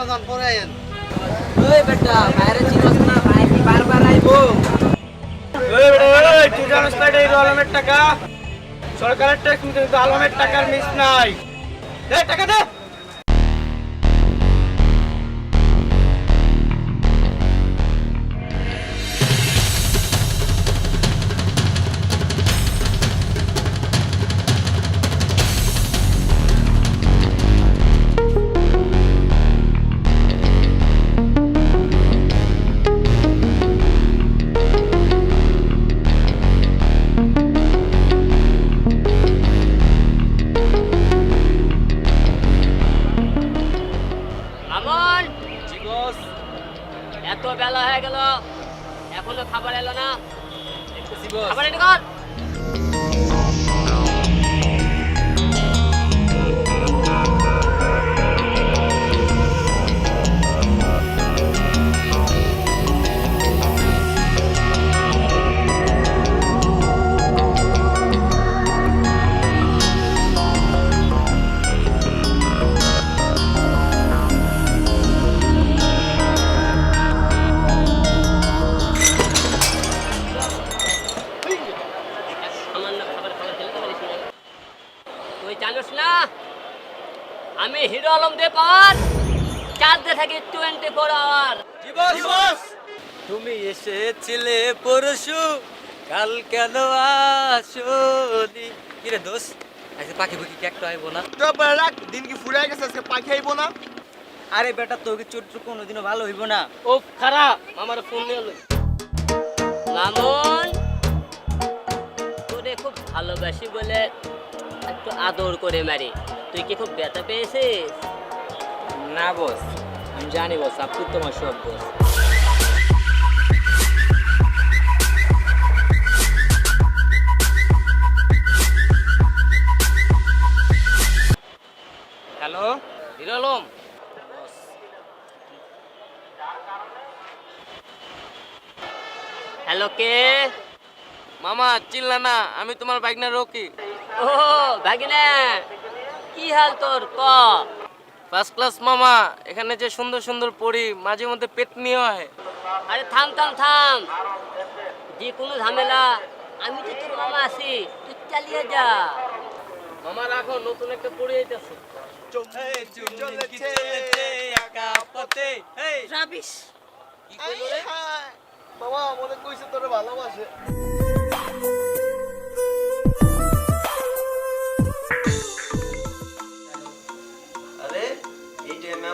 ভাই বেচা না যান পরে আইন ওই বেটা বাইরে চিনস না ভাই কি বারবার আইবো? ওই বেটা, ওই, তুই জানিস না এটা আলমের টাকা? সরকারের ট্যাক্স নিতে কিন্তু আলমের টাকার মিস নাই। দে টাকা দে! থাকি টোয়েন্টি ফোর আওয়ার তুমি এসেছিলে পরশু কাল কেন আসনি? কিরে দোষ? আজকে পাখি পুকি কি একটা আইবো না? তো রাখ দিন কি ফুরাই গেছে আজকে পাখি আইবো না? আরে বেটা তোর কি চরিত্র কোনোদিনও ভালো হইব না। ও খারাপ আমার ফোন নিয়ে এলো মামুন তোরে খুব ভালোবাসি বলে একটু আদর করে মারি। তুই কি খুব ব্যথা পেয়েছিস? না বস। আমি জানি বস আপনি তোমার সব boss hello? Hero Alam. Hello কে? মামা চিল্লা না আমি তোমার বাইক না রকি। ও ভাগিনা। কি হাল তোর? ক? ফার্স্ট ক্লাস মামা এখানে যে সুন্দর সুন্দর পড়ি মাঝে মধ্যে পেট নিয়ে হয় আরে থাম থাম থাম। যে কোনো ঝামেলা আমি তো তোর মামা আছি তুই চালিয়ে যা। মামা রাখো নতুন একটা পড়ি আইতাছে। রাবিশ। বাবা মনে কইছে তোরে ভালোবাসে।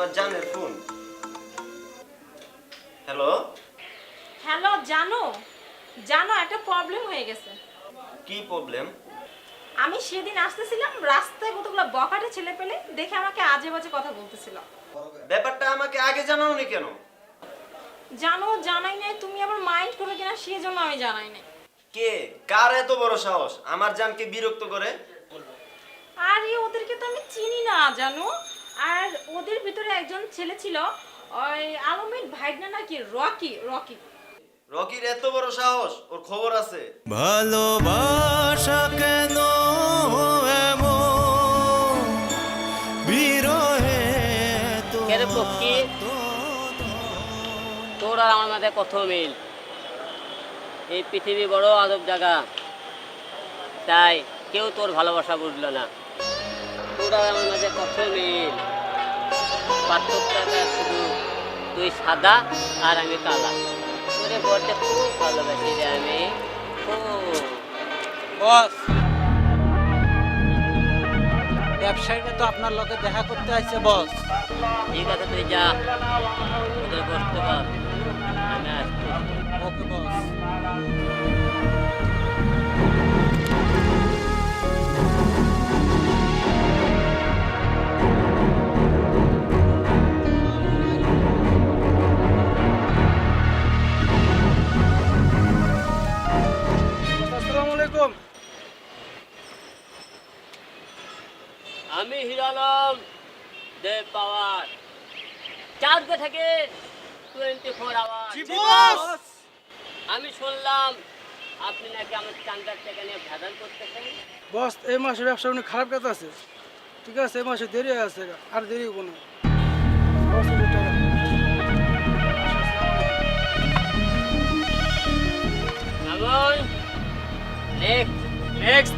আমার জানের ফোন। হ্যালো? হ্যালো জানো? জানো একটা প্রবলেম হয়ে গেছে। কি প্রবলেম আমি সেদিন আসতেছিলাম রাস্তায় কতগুলো বকাটে ছেলে পেলে দেখে আমাকে আজে বাজে কথা বলতেছিল। ব্যাপারটা আমাকে আগে জানাওনি কেন? জানো জানাই নাই তুমি আবার মাইন্ড করো কিনা সেই জন্য আমি জানাই নাই। কে? কার এত বড় সাহস? আমার জানকে বিরক্ত করে? আরে ওদেরকে তো আমি চিনি না জানো? আর ওদের ভিতরে একজন ছেলে ছিল ওই আলমের ভাইগনা নাকি রকি রকি। রকির এত বড় সাহস ওর খবর আছে। ভালোবাসা কেন কেরে পক্ষী? তোর আর আমার মাঝে কত মিল? এই পৃথিবী বড় আদব জায়গা তাই কেউ তোর ভালোবাসা বুঝলো না। তোর আর আমার মাঝে কত মিল? পার্থক্যটা শুধু তুই সাদা আর আমি কালা। তোরে বলতে খুব ভালোবাসি রে আমি। বস। ব্যবসায়ীরা তো আপনার লোকে দেখা করতে আসছে বস। ঠিক আছে তুই যা। ওদের বসতে পার আমি আসছি। ওকে বস। আপনি নাকি আমার চান্দার নিয়ে ভেজাল করতেছেন? বস এই মাসে ব্যবসা অনেক খারাপ কথা আছে। ঠিক আছে এই মাসে দেরি আছে আর দেরি হব না। মামুন নেক্সট নেক্সট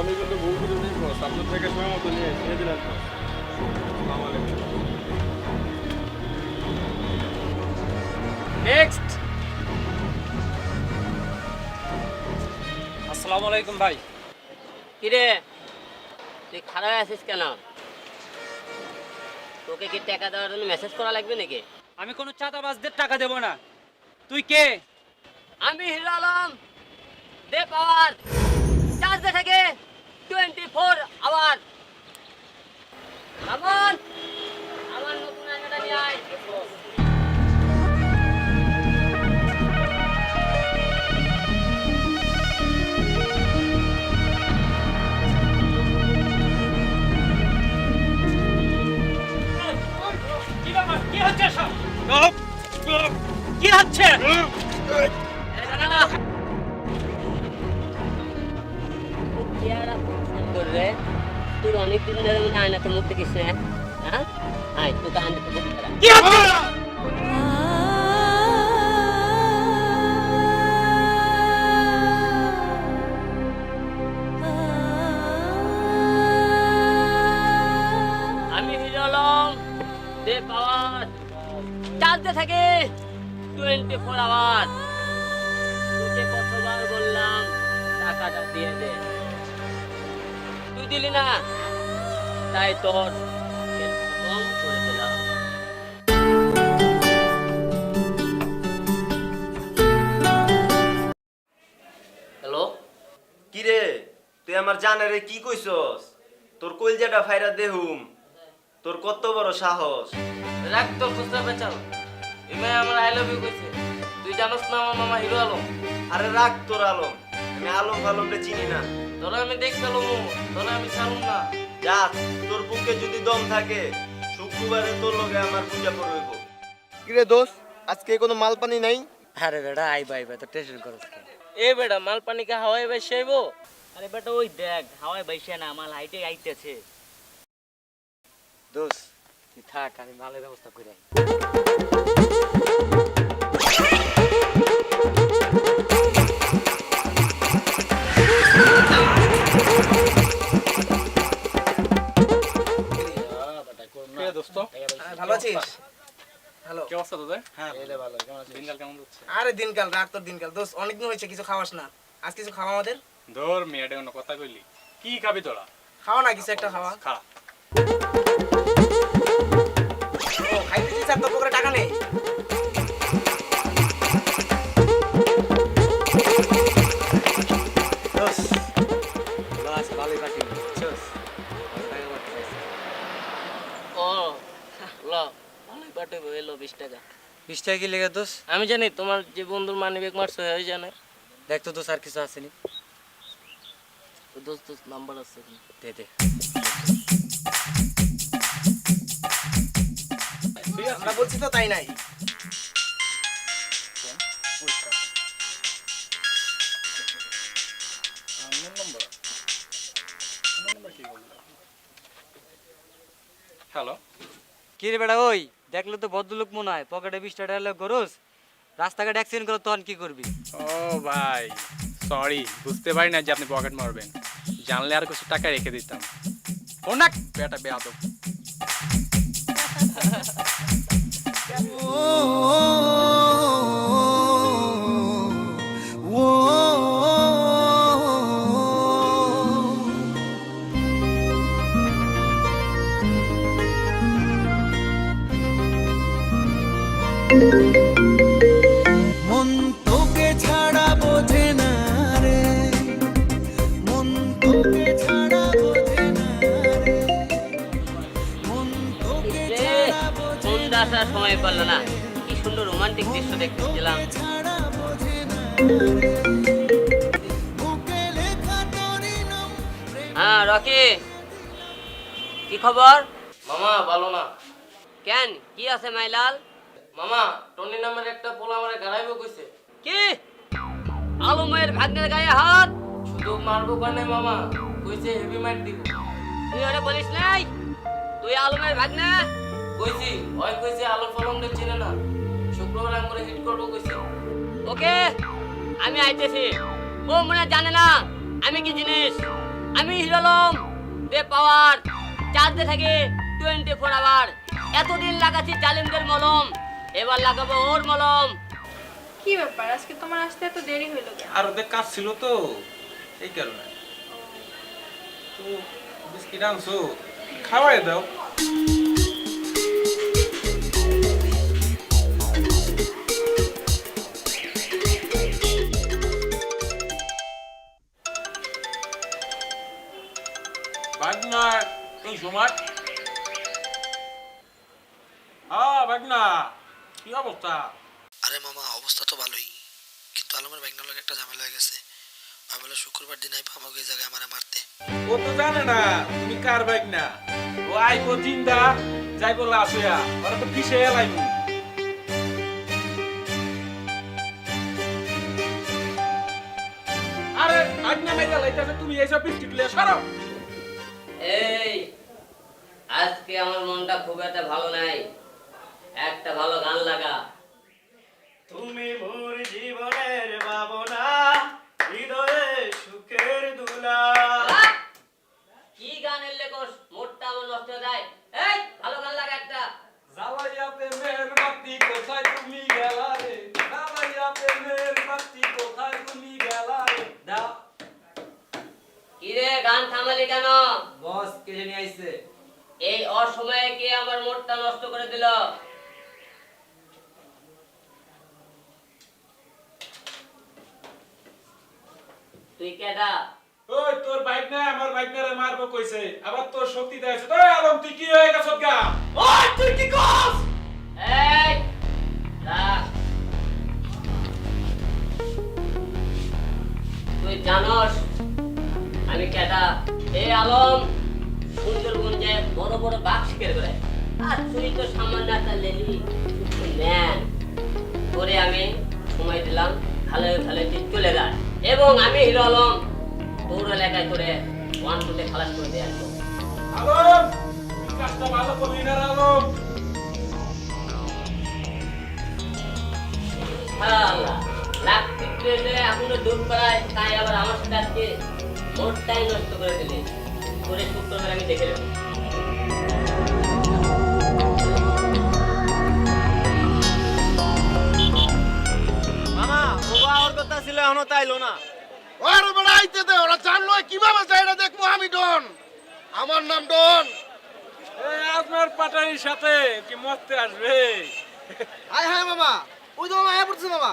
আমি কিন্তু ভুল কিছু নিয়ে বস। আপনার থেকে সময় মতো নিয়ে নিয়ে দিলেন নেক্সট আসসালামু আলাইকুম ভাই। কিরে? তুই খারাপ আছিস কেন? তোকে কি টাকা দেওয়ার জন্য মেসেজ করা লাগবে নাকি? আমি কোনো চাঁদাবাজদের টাকা দেব না। তুই কে? আমি হিরো আলম। দে পাওয়ার চার্জে থেকে টোয়েন্টি ফোর আওয়ার আমার আমার নতুন নিয়ে আয়। চালতে থাকে। Twenty four hour. তোকে কতবার বললাম, টাকাটা দিয়ে দে। তুই দিলি না। তাই তোর তুই আমার কি কইছস? তোর কলজাটা ফাইরা দেহুম তোর কত বড় সাহস? রাখ তোর খুচরা বেচাল। ইমাই আমার আই লাভ ইউ কইছে। তুই জানোস না আমার মামা হিরো আলম? আরে রাখ তোর আলম। আমি আলম ফালমটা চিনি না। তোরা আমি দেখ পেলাম তোরা আমি ছাড়ুম না। যা তোর বুকে যদি দম থাকে শুক্রবারে তোর লগে আমার পূজা করব। কিরে দোষ আজকে কোনো মাল পানি নাই? আরে বেটা আই বাই বাই তো টেনশন করছ এ বেটা মাল পানি কা হাওয়াই বেশি আইবো? আরে বেটা ওই দেখ হাওয়ায় বাইসে না আমার হাইটে আইতেছে। দোস তুই থাক আমি মালের ব্যবস্থা করে আই। ভালো আছিস? হ্যালো। কি অবস্থা তোদের? হ্যাঁ ভালো। কেমন আছিস? দিনকাল কেমন যাচ্ছে? আরে দিনকাল রাখ তোর দিনকাল। দোষ অনেকদিন হয়েছে কিছু খাওয়াস না। আজ কিছু খাওয়া আমাদের? ধর মেয়েটা কোনো কথা কইলি। কি খাবি তোরা? খাওয়া না কিছু একটা খাওয়া। খা। বিশ টাকা কি লেগে দোস আমি জানি তোমার যে বন্ধুর মানি ব্যাগ মারছো ওই জানে দেখ তো দোস আর কিছু আসেনি দোস্ত দোস্ত নাম্বার আছে। দে দে আমরা বলছি তো তাই নাই। হ্যালো। কি রে বেটা ওই? দেখলে তো ভদ্রলোক মনে হয়। পকেটে বিশ টাকা টাকা গরস রাস্তাঘাট অ্যাক্সিডেন্ট করো তখন কি করবি? ও ভাই সরি বুঝতে পারি না যে আপনি পকেট মারবেন। জানলে আর কিছু টাকা রেখে দিতাম। ও না বেটা বেয়াদব মন দৃশ্য দেখতেছিলাম। হ্যাঁ রকি কি খবর? মামা ভালো না। কেন কি আছে মাইলাল? মামা টনি নামের একটা পোলা আমারে গাড়াইবো কইছে। কি? আলমের ভাগ্নের গায়ে হাত? শুধু মারবো কানে মামা কইছে হেভি মাইট দিব। তুই ওরে বলিস নাই? তুই আলমের ভাগ না কইছি ওই কইছে আলো ফলমটা চিনে না। শুক্রবার আমি হিট করব কইছে। ওকে আমি আইতেছি। ও মনে জানে না আমি কি জিনিস? আমি হিরোলম দে পাওয়ার চার্জে থাকে টোয়েন্টি ফোর আওয়ার এতদিন লাগাচ্ছি জালিমদের মলম এবার লাগাবো ওর মলম। কি ব্যাপার? আজকে তোমার আসতে এত দেরি হইল কেন? আর ওদের কাজ ছিল তো এই কারণে। তো বিস্কিট আনছো খাওয়াই দাও। এই সময় হ্যাঁ বাগনা কি অবস্থা? আরে মামা অবস্থা তো ভালোই। কিন্তু আলমের ব্যাগনার লগে একটা ঝামেলা হয়ে গেছে। ভাবলো শুক্রবার দিন আইবা আমাকে এই জায়গায় আমারে মারতে। ও তো জানে না তুমি কার বাইক না ও আইবো জিন্দা যাইবো লাসুয়া ওরা তো কিসে এলাইবো? আরে আজ্ঞা মেজা লাইতাছে তুমি এইসব বিস্কিট লিয়ে সরো। এই আজকে আমার মনটা খুব একটা ভালো নাই। একটা ভালো গান লাগা। তুমি মোর জীবনের ভাবনা হৃদয়ে সুখের দুলা। কি গানের এলে মোরটা মোটটা আমার নষ্ট দেয় যায় এই ভালো গান লাগা একটা জ্বালাইয়া প্রেমের বাতি কোথায় তুমি গেলা রে জ্বালাইয়া প্রেমের বাতি কোথায় তুমি গেলা রে দাও কি রে গান থামালি কেন বস কে জানি আইছে এই অসময়ে কে আমার মোটটা নষ্ট করে দিল তুই কেডা? ওই তোর বাইক না আমার বাইক না রে মারবো কইছে। আবার তোর শক্তি দেয়ছে আলম তুই কি হয়ে গেছ গা? ওই তুই কি কস এই রাখ। তুই জানস আমি কেটা এই আলম সুন্দরবনে বড় বড় বাঘ শিকার করে। তুই তো সামান্য একটা লেলি ম্যান করে আমি সময় দিলাম ভালো ভালো তুই চলে যা এবং আমি হিরো আলম তোর এলাকায় করে ওয়ান টুতে খালাস করে দিয়ে আসব আলম কাজটা ভালো করলি না আলম তাই আবার আমার সাথে আজকে মোটটাই নষ্ট করে দিলে করে শুক্রবার আমি দেখে নেব। কথা ছিল এখনও তাইলো না। ওর বড় আইতে দে ওরা জানলো কীভাবে যায় এটা দেখব আমি ডন। আমার নাম ডন। এই আপনার পাটারির সাথে কি মরতে আসবে? হাই হাই মামা ওই তো মামা হ্যাঁ পড়ছে মামা।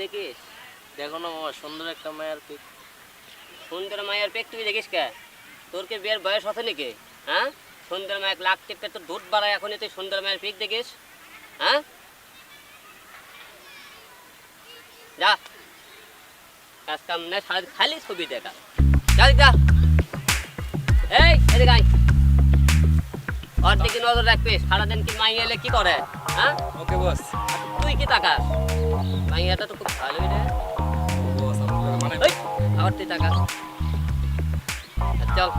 দেখিস? দেখো না মামা সুন্দর একটা মায়ের পিক সুন্দর মায়ের পেক তুই দেখিস কে? তোর কি বিয়ের বয়স হতে নাকি? হ্যাঁ? সুন্দর মায়ের লাখ টিপে তোর দুধ বাড়ায় তুই সুন্দর মায়ের পিক দেখিস? হ্যাঁ? যা। কাজ কাম নেই সারাদিন খালি ছবি দেখা। যা যা। এই এদিকে আয়। ওর দিকে নজর রাখবি সারাদিন কি মাই এলে কি করে? হ্যাঁ? ওকে বস। তুই কি তাকাস? মাইয়াটা তো খুব ভালোই মানে আবার তুই টাকা চল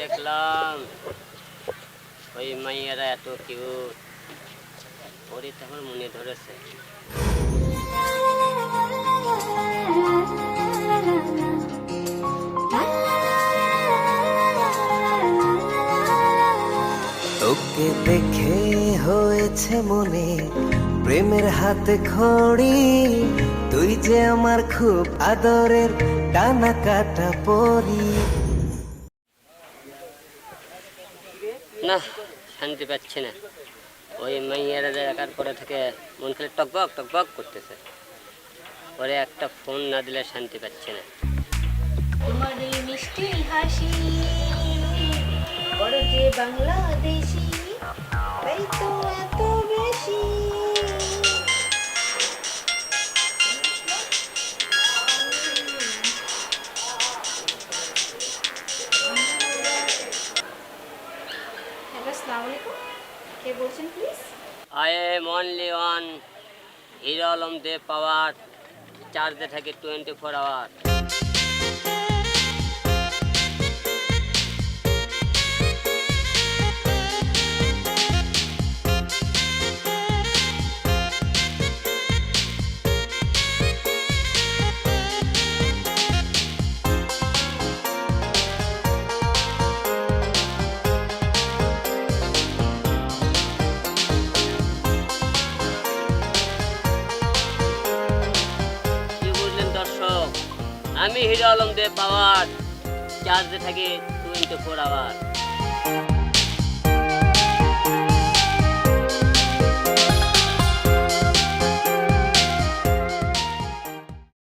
দেখলাম ওই মাইয়ারা এত কিউট ওরই তো আমার মনে ধরেছে তোকে দেখে হয়েছে মনে। প্রেমের হাতে খড়ি তুই যে আমার খুব আদরের ডানা কাটা পরি। না শান্তি পাচ্ছি না। ওই মাইয়ারা দেখার পরে থেকে মন খালি টকবক টকবক করতেছে। পরে একটা ফোন না দিলে শান্তি পাচ্ছি না। তোমার মিষ্টি হাসি বড় যে বাংলাদেশি। আলম দে পাওয়ার চার্জে থাকে টোয়েন্টি ফোর আওয়ার চার্জে থাকে টোয়েন্টি ফোর আওয়ার